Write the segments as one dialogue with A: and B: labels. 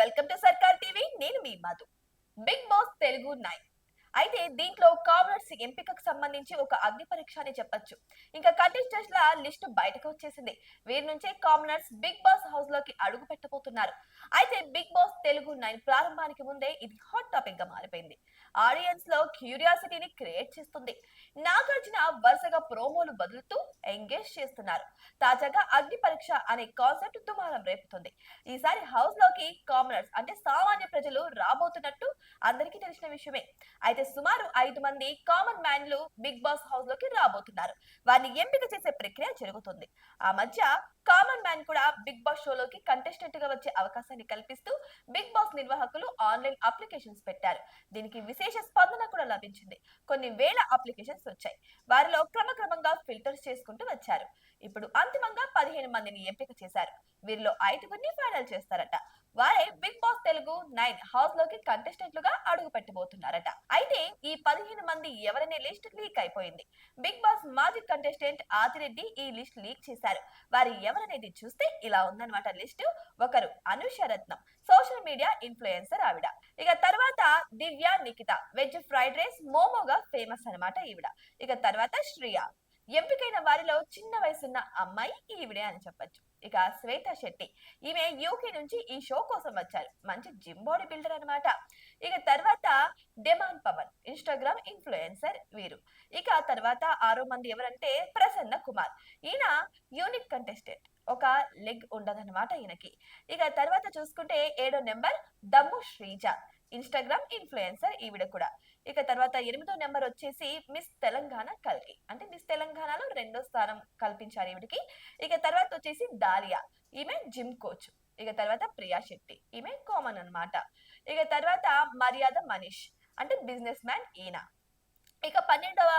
A: Welcome to Sarkar TV. నేను మీ Madhu. Bigg Boss Telugu nine. అయితే దీంట్లో కామర్స్ ఎంపికకు సంబంధించి ఒక అగ్ని పరీక్ష అని చెప్పొచ్చు. ఇంకా కంటెస్టెంట్స్ ల లిస్టు బయటకు వచ్చేసింది. వీరి నుంచే కామనర్స్ బిగ్ బాస్ హౌస్లోకి అడుగు పెట్టబోతున్నారు. అయితే బిగ్ బాస్ తెలుగు నైన్ ప్రారంభానికి ముందే ఇది హాట్ టాపిక్గా మారిపోయింది. ఆడియన్స్లో క్యూరియాసిటీని క్రియేట్ చేస్తుంది. నాగార్జున వరుసగా ప్రోమోలు బదులుతూ ఎంగేజ్ చేస్తున్నారు. తాజాగా అగ్ని పరీక్ష అనే కాన్సెప్ట్ దుమారం రేపుతుంది. ఈసారి హౌస్లోకి కామనర్స్ అంటే సామాన్య ప్రజలు రాబోతున్నట్టు అందరికీ తెలిసిన విషయమే. అయితే సుమారు ఐదు మంది కామన్ మ్యాన్లు బిగ్ బాస్ హౌస్లోకి రాబోతున్నారు. వారిని ఎంపిక చేసే ప్రక్రియ జరుగుతుంది. ఆ మధ్య కామన్ మ్యాన్ కూడా బిగ్ బాస్ షోలోకి కంటెస్టెంట్గా వచ్చే అవకాశాన్ని కల్పిస్తూ బిగ్ బాస్ నిర్వాహకులు ఆన్లైన్ అప్లికేషన్స్ పెట్టారు. దీనికి విశేష స్పందన కూడా లభించింది. కొన్ని వేల అప్లికేషన్స్ వచ్చాయి. వారిలో క్రమక్రమంగా ఫిల్టర్స్ చేసుకుంటూ వచ్చారు. ఇప్పుడు అంతిమంగా పదిహేను మందిని ఎంపిక చేశారు. వీరిలో ఐదుగురిని ఫైనల్ చేస్తారట. వారే బిగ్ బాస్ తెలుగు నైన్ హౌస్లోకి కంటెస్టెంట్లుగా అడుగు పెట్టబోతున్నారట అయితే ఈ పదిహేను మంది ఎవరనే లిస్ట్ లీక్ అయిపోయింది. బిగ్ బాస్ మాజీ కంటెస్టెంట్ ఆదిరెడ్డి ఈ లిస్ట్ లీక్ చేశారు. వారి ఎవరనేది చూస్తే ఇలా ఉందన్నమాట లిస్ట్. ఒకరు Anusha Ratnam social media influencer ఆవిడ. ఇక తర్వాత Divya Nikhita veg fried rice మోమోగా famous అన్నమాట ఈవిడ. ఇక తర్వాత శ్రియ. ఎంపికైన వారిలో చిన్న వయసున్న అమ్మాయి ఈవిడే అని చెప్పొచ్చు. ఇక శ్వేత శెట్టి. ఈమె యూకే నుంచి ఈ షో కోసం వచ్చారు. మంచి జిమ్ బాడీ బిల్డర్ అన్నమాట. ఇక తర్వాత డెమాన్ పవన్ ఇన్స్టాగ్రామ్ ఇన్ఫ్లుయెన్సర్ వీరు. ఇక తర్వాత ఆరో మంది ఎవరంటే ప్రసన్న కుమార్. ఈయన యూనిక్ కంటెస్టెంట్ ఒక లెగ్ ఉండదన్నమాట ఈయనకి. ఇక తర్వాత చూసుకుంటే ఏడో నెంబర్ దమ్ము శ్రీజ ఇన్స్టాగ్రామ్ ఇన్ఫ్లుయెన్సర్ ఈవిడ కూడా. ఇక తర్వాత ఎనిమిదో నెంబర్ వచ్చేసి మిస్ తెలంగాణ కల్కి. అంటే మిస్ తెలంగాణ రెండో స్థానం కల్పించారు ఈవిడికి. ఇక తర్వాత వచ్చేసి దాలియా ఈమె జిమ్ కోచ్. ఇక తర్వాత ప్రియా శెట్టి. ఈమె కామన్ అన్నమాట. ఇక తర్వాత మర్యాద మనీష్. అంటే బిజినెస్ మ్యాన్ ఈయన. ఇక పన్నెండవ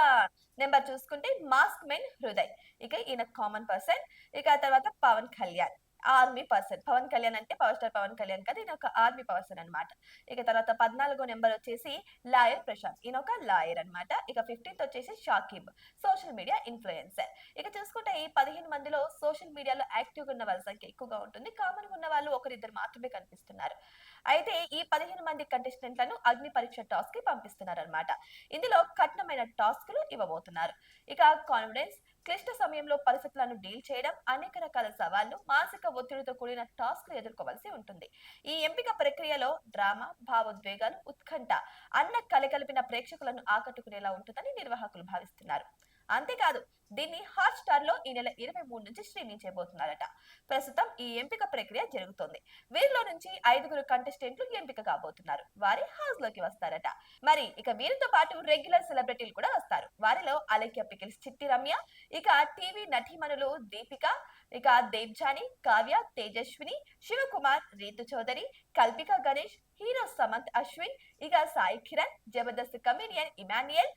A: నెంబర్ చూసుకుంటే మాస్క్ మెన్ హృదయ్. ఇక ఈయన కామన్ పర్సన్. ఇక తర్వాత పవన్ కళ్యాణ్. Army person. పవన్ కళ్యాణ్ అంటే పవర్ స్టార్ పవన్ కళ్యాణ్ కదా ఈయన ఒక ఆర్మీ పర్సన్ అన్నమాట. ఇక తర్వాత పద్నాలుగో నెంబర్ వచ్చేసి లాయర్ ప్రశాంత్. ఈయన ఒక లాయర్ అన్నమాట. ఇక ఫిఫ్టీన్త్ వచ్చేసి షాకిబ్ సోషల్ మీడియా ఇన్ఫ్లుయెన్సర్. ఇక చూసుకుంటే ఈ పదిహేను మందిలో సోషల్ మీడియాలో యాక్టివ్గా ఉన్న వాళ్ళ సంఖ్య ఎక్కువగా ఉంటుంది. కామన్ ఉన్న వాళ్ళు ఒకరిద్దరు మాత్రమే కనిపిస్తున్నారు. అయితే ఈ పదిహేను మంది కంటెస్టెంట్లను అగ్ని పరీక్ష టాస్క్కి పంపిస్తున్నారు అనమాట ఇందులో కఠినమైన టాస్క్లు ఇవ్వబోతున్నారు. ఇక కాన్ఫిడెన్స్ క్లిష్ట సమయంలో పరిస్థితులను డీల్ చేయడం అనేక రకాల సవాళ్ళు మానసిక ఒత్తిడితో కూడిన టాస్క్లు ఎదుర్కోవాల్సి ఉంటుంది. ఈ ఎంపిక ప్రక్రియలో డ్రామా భావోద్వేగాలు ఉత్కంఠ అన్న కలగలిపిన ప్రేక్షకులను ఆకట్టుకునేలా ఉంటుందని నిర్వాహకులు భావిస్తున్నారు. అంతేకాదు దీన్ని హాట్ స్టార్లో ఈ నెల ఇరవై మూడు నుంచి స్ట్రీమింగ్ చేయబోతున్నారట. ప్రస్తుతం ఈ ఎంపిక ప్రక్రియ జరుగుతోంది. వీరిలో నుంచి ఐదుగురు కంటెస్టెంట్లు ఎంపిక కాబోతున్నారు. వారి హౌస్లోకి వస్తారట. మరి ఇక వీరితో పాటు రెగ్యులర్ సెలబ్రిటీలు కూడా వస్తారు. వారిలో అలక్య పికిల్స్ చిట్టి రమ్య ఇక టీవీ నటీమణులు దీపిక ఇక దేవ్జాని కావ్య తేజస్విని శివకుమార్ రీతు చౌదరి కల్పిక గణేష్ హీరో సమంత్ అశ్విన్ ఇక సాయి కిరణ్ జబర్దస్త్ కమేడియన్ ఇమాన్యుయల్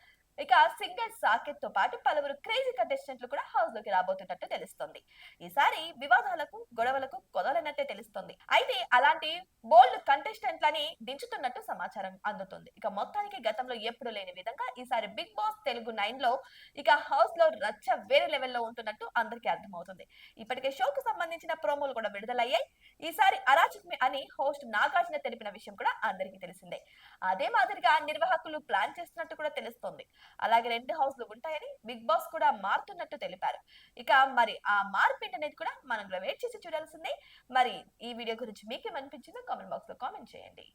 A: ఇక సింగర్ సాకెట్తో పాటు పలువురు క్రేజీ కంటెస్టెంట్లు కూడా హౌస్లోకి రాబోతున్నట్టు తెలుస్తుంది. ఈసారి వివాదాలకు గొడవలకు కొదలనట్టే తెలుస్తుంది. అయితే అలాంటి బోల్డ్ కంటెస్టెంట్లని దించుతున్నట్టు సమాచారం అందుతుంది. ఇక మొత్తానికి గతంలో ఎప్పుడు లేని విధంగా ఈసారి బిగ్ బాస్ తెలుగు నైన్లో ఇక హౌస్లో రచ్చ వేరే లెవెల్లో ఉంటున్నట్టు అందరికీ అర్థమవుతుంది. ఇప్పటికే షోకు సంబంధించిన ప్రోమోలు కూడా విడుదలయ్యాయి. ఈసారి అరాచకమే అని హోస్ట్ నాగార్జున తెలిపిన విషయం కూడా అందరికీ తెలిసిందే. అదే మాదిరిగా నిర్వాహకులు ప్లాన్ చేస్తున్నట్టు కూడా తెలుస్తోంది. అలాగే రెండు హౌస్లు ఉంటాయని బిగ్ బాస్ కూడా మారుతున్నట్టు తెలిపారు. ఇక మరి ఆ మార్పు ఏంటనేది కూడా మనం వెయిట్ చేసి చూడాల్సిందే. మరి ఈ వీడియో గురించి మీకేమనిపించిందో కామెంట్ బాక్స్లో కామెంట్ చేయండి.